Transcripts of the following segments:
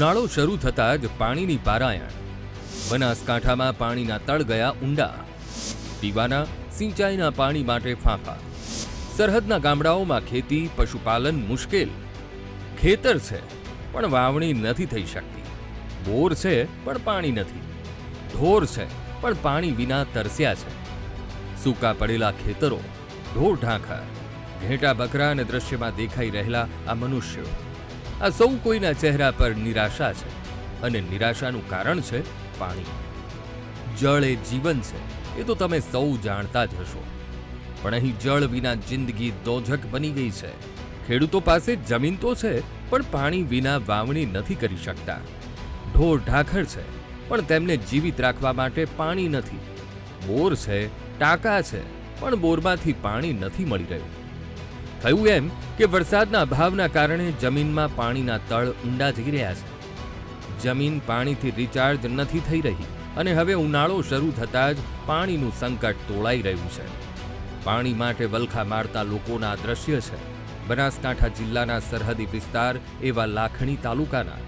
ઉનાળો શરૂ થતાં જ પાણીની પારાયણ. બનાસકાંઠામાં પાણીના તળ ગયા ઊંડા. પીવાના સિંચાઈના પાણી માટે ફાંફા. સરહદના ગામડાઓમાં ખેતી, પશુપાલન મુશ્કેલ. ખેતર છે, પણ વાવણી નથી થઈ શકતી. બોર છે, પણ પાણી નથી. ઢોર છે, પણ પાણી વિના તરસ્યા છે. સૂકા પડેલા ખેતરો, ઢોર ઢાંખર. ઘેટા બકરા અને દ્રશ્યમાં દેખાઈ રહેલા આ મનુષ્યો. આ સૌ કોઈના ચહેરા પર નિરાશા છે અને નિરાશાનું કારણ છે પાણી. જળ એ જીવન છે, એ તો તમે સૌ જાણતા જ હશો. પણ અહીં જળ વિના જિંદગી દોજક બની ગઈ છે. ખેડૂતો પાસે જમીન તો છે, પણ પાણી વિના વાવણી નથી કરી શકતા. ઢોર ઢાખર છે, પણ તેમને જીવિત રાખવા માટે પાણી નથી. બોર છે, ટાંકા છે, પણ બોરમાંથી પાણી નથી મળી રહ્યું. થયું એમ કે વરસાદના અભાવના કારણે જમીનમાં પાણીના તળ ઊંડા જઈ રહ્યા છે. જમીન પાણીથી રિચાર્જ નથી થઈ રહી અને હવે ઉનાળો શરૂ થતાં જ પાણીનું સંકટ તોળાઈ રહ્યું છે. પાણી માટે વલખા મારતા લોકોના દ્રશ્ય છે. બનાસકાંઠા જિલ્લાના સરહદી વિસ્તાર એવા લાખણી તાલુકાના,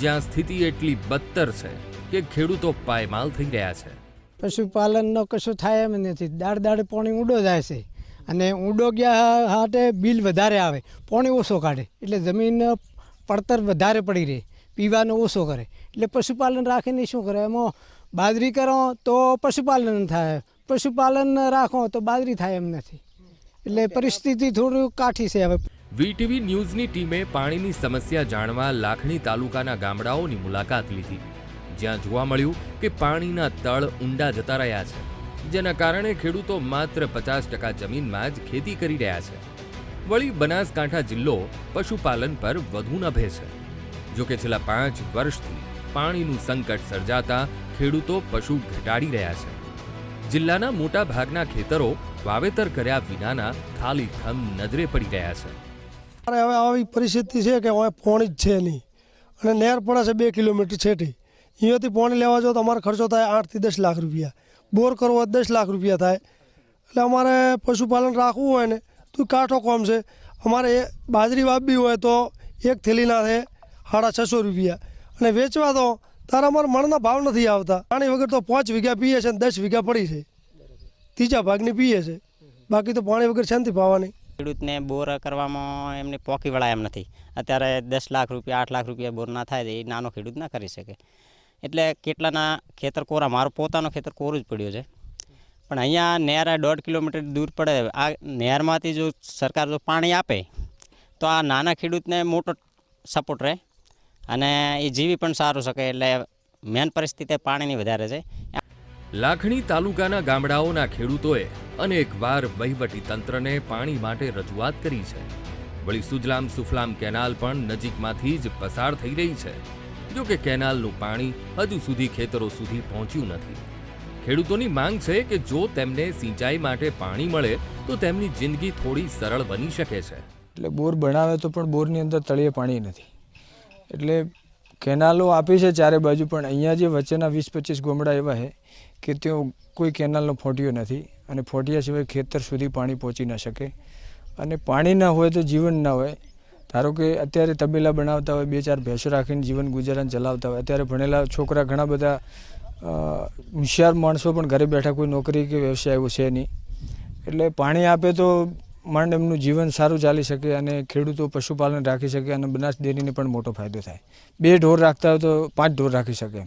જ્યાં સ્થિતિ એટલી બદતર છે કે ખેડૂતો પાયમાલ થઈ રહ્યા છે. પશુપાલનનો કશું થાય એમ નથી. દાડ દાડ પાણી ઊંડો જાય છે. અને ઊંડો ગયા હાટે બિલ વધારે આવે. પાણી ઓછો કાઢે. એટલે જમીન પડતર વધારે પડી રહે. પીવાનું ઓછો કરે. એટલે પશુપાલન રાખીને શું કરે? એમાં બાજરી કરો તો પશુપાલન થાય. પશુપાલન રાખો તો બાજરી થાય એમ નથી. એટલે પરિસ્થિતિ થોડું કાઠી છે હવે. વીટીવી ન્યૂઝની ટીમે પાણીની સમસ્યા જાણવા લાખણી તાલુકાના ગામડાઓની મુલાકાત લીધી. જ્યાં જોવા મળ્યું કે પાણીના તળ ઊંડા જતા રહ્યા છે. જેના કારણે ખેડૂતો માત્ર પચાસ ટકા જમીનમાં જ ખેતી કરી રહ્યા છે. વળી બનાસકાંઠા જિલ્લો પશુપાલન પર વધુ નભે છે. જોકે છેલ્લા પાંચ વર્ષથી પાણીનું સંકટ સર્જાતા ખેડૂતો પશુ ઘટાડી રહ્યા છે. જિલ્લાના મોટા ભાગના ખેતરો વાવેતર કર્યા વિનાના ખાલી ખમ નજરે પડી રહ્યા છે. હવે આવી પરિસ્થિતિ છે કે હવે પોણી જ છે નહીં. અને નહેર પડે છે બે કિલોમીટર છેટી. અહીંયાથી પોણી લેવા જાઓ તો અમારો ખર્ચો થાય આઠથી દસ લાખ રૂપિયા. બોર કરવો દસ લાખ રૂપિયા થાય. એટલે અમારે પશુપાલન રાખવું હોય ને તો કાઠો કોમ છે. અમારે બાજરી વાપવી હોય તો એક થેલીના છે સાડા છસો રૂપિયા. અને વેચવા તો તારા અમારા મણના ભાવ નથી આવતા. પાણી વગર તો પાંચ વીઘા પીએ છે અને દસ વીઘા પડી છે. ત્રીજા ભાગની પીએ છે. બાકી તો પાણી વગર નથી પાવાની. ખેડૂતને બોર કરવામાં એમને પોકી વળાય એમ નથી. અત્યારે દસ લાખ રૂપિયા, આઠ લાખ રૂપિયા બોર ના થાય એ નાનો ખેડૂત ના કરી શકે. એટલે કેટલાના ખેતર કોરા મારો પોતાનો ખેતર કોરું જ પડ્યો છે. પણ અહીંયા નહેર દોઢ કિલોમીટર દૂર પડે. આ નહેરમાંથી જો સરકાર જો પાણી આપે, તો આ નાના ખેડૂતને મોટો સપોર્ટ રહે અને એ જીવી પણ સારું શકે એટલે મેન પરિસ્થિતિ પાણીની વધારે છે. લાખણી તાલુકાના ગામડાઓના ખેડૂતોએ અનેકવાર વહીવટી તંત્રને પાણી માટે રજૂઆત કરી છે. વળી સુજલામ સુફલામ કેનાલ પણ નજીકમાંથી જ પસાર થઈ રહી છે. જો કે કેનાલનું પાણી હજુ સુધી ખેતરો સુધી પહોંચ્યું નથી. ખેડૂતોની માંગ છે કે જો તેમને સિંચાઈ માટે પાણી મળે, તો તેમની જિંદગી થોડી સરળ બની શકે છે. એટલે બોર બનાવે તો પણ બોરની અંદર તળિયે પાણી નથી. એટલે કેનાલો આપી છે ચારે બાજુ, પણ અહીંયા જે વચ્ચેના વીસ પચીસ ગોમડા એવા છે કે ત્યાં કોઈ કેનાલનો ફોટિયો નથી અને ફોટિયા સિવાય ખેતર સુધી પાણી પહોંચી ન શકે. અને પાણી ન હોય તો જીવન ના હોય. ધારો કે અત્યારે તબેલા બનાવતા હોય, બે ચાર ભેંસો રાખીને જીવન ગુજરાન ચલાવતા હોય, અત્યારે ભણેલા છોકરા ઘણા બધા હોશિયાર માણસો પણ ઘરે બેઠા કોઈ નોકરી કે વ્યવસાય એવો છે નહીં. એટલે પાણી આપે તો માંડ એમનું જીવન સારું ચાલી શકે અને ખેડૂતો પશુપાલન રાખી શકે અને બનાસ ડેરીને પણ મોટો ફાયદો થાય. બે ઢોર રાખતા હોય તો પાંચ ઢોર રાખી શકે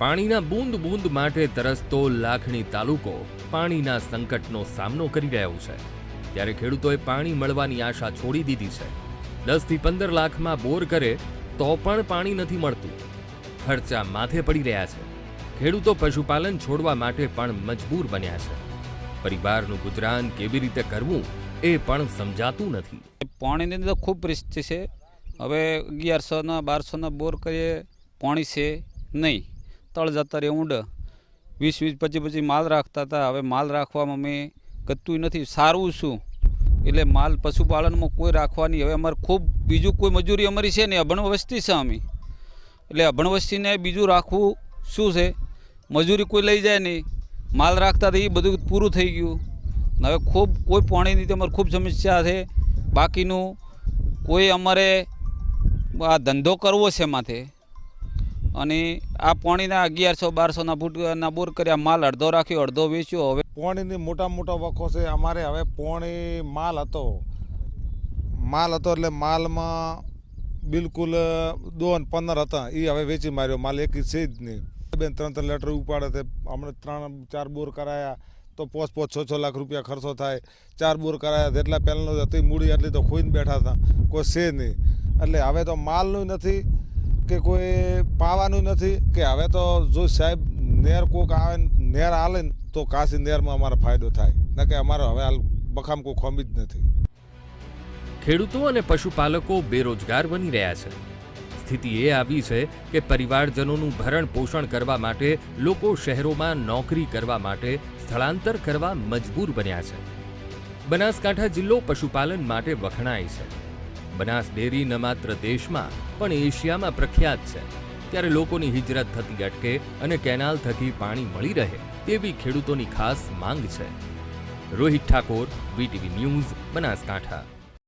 પાણીના બૂંદ બૂંદ માટે તરસતો લાખણી તાલુકો પાણીના સંકટનો સામનો કરી રહ્યો છે. ત્યારે ખેડૂતોએ પાણી મળવાની આશા છોડી દીધી છે. દસથી પંદર લાખમાં બોર કરે તો પણ પાણી નથી મળતું. ખર્ચા માથે પડી રહ્યા છે. ખેડૂતો પશુપાલન છોડવા માટે પણ મજબૂર બન્યા છે. પરિવારનું ગુજરાન કેવી રીતે કરવું એ પણ સમજાતું નથી. પાણીની અંદર ખૂબ પરિસ્થિતિ છે. હવે અગિયારસોના બારસોના બોર કરીએ, પાણી છે નહીં. તળ જતા રહે, ઊંડ. વીસ વીસ પચીસ પચીસ માલ રાખતા હતા. હવે માલ રાખવામાં મેં ગતું નથી. સારું શું? એટલે માલ પશુપાલનમાં કોઈ રાખવાની, હવે અમારે ખૂબ, બીજું કોઈ મજૂરી અમારી છે નહીં, અભણ વસ્તી છે અમે. એટલે અભણ વસ્તીને બીજું રાખવું શું છે? મજૂરી કોઈ લઈ જાય નહીં. માલ રાખતા તો એ બધું પૂરું થઈ ગયું. હવે ખૂબ, કોઈ પાણીની તો અમારે ખૂબ સમસ્યા છે. બાકીનું કોઈ અમારે આ ધંધો કરવો છે માથે. અને આ પાણીના અગિયારસો બારસોના ફૂટના બોર કર્યા, માલ અડધો રાખ્યો, અડધો વેચ્યો, હવે પોણીની મોટા મોટા વખો છે. અમારે હવે પોણી માલ હતો. માલ હતો એટલે માલમાં બિલકુલ દોન પંદર હતા. એ હવે વેચી માર્યો. માલ એક છે જ નહીં. બેન ત્રણ ત્રણ લેટર ઉપાડે છે. હમણાં ત્રણ, ચાર બોર કરાયા તો પોચ પોચ છ છ લાખ રૂપિયા ખર્ચો થાય. ચાર બોર કરાયા જેટલા પહેલાંનો હતી. મૂડી એટલી તો ખોઈને બેઠા હતા. કોઈ છે નહીં. એટલે હવે તો માલનું નથી કે કોઈ પાવાનું નથી કે હવે તો જો સાહેબ નેર કોક આવે નેર હાલે ને તો કાસ નેરમાં અમારો ફાયદો થાય. ન કે અમારો હવે હાલ બખામ કોઈ ખોમી જ નથી. ખેડૂતો અને પશુપાલકો બેરોજગાર બની રહ્યા છે. સ્થિતિ એ આવી છે કે પરિવારજનોનું ભરણ પોષણ કરવા માટે લોકો શહેરોમાં નોકરી કરવા માટે સ્થળાંતર કરવા મજબૂર બન્યા છે. બનાસકાંઠા જિલ્લો પશુપાલન માટે વખણાય છે. બનાસ ડેરી ન માત્ર દેશમાં, પણ એશિયામાં પ્રખ્યાત છે. ત્યારે લોકોની હિજરત થતી અટકે અને કેનાલ થકી પાણી મળી રહે. તેવી ખેડૂતોની ખાસ માંગ છે. Rohit Thakor VTV news Banaskantha.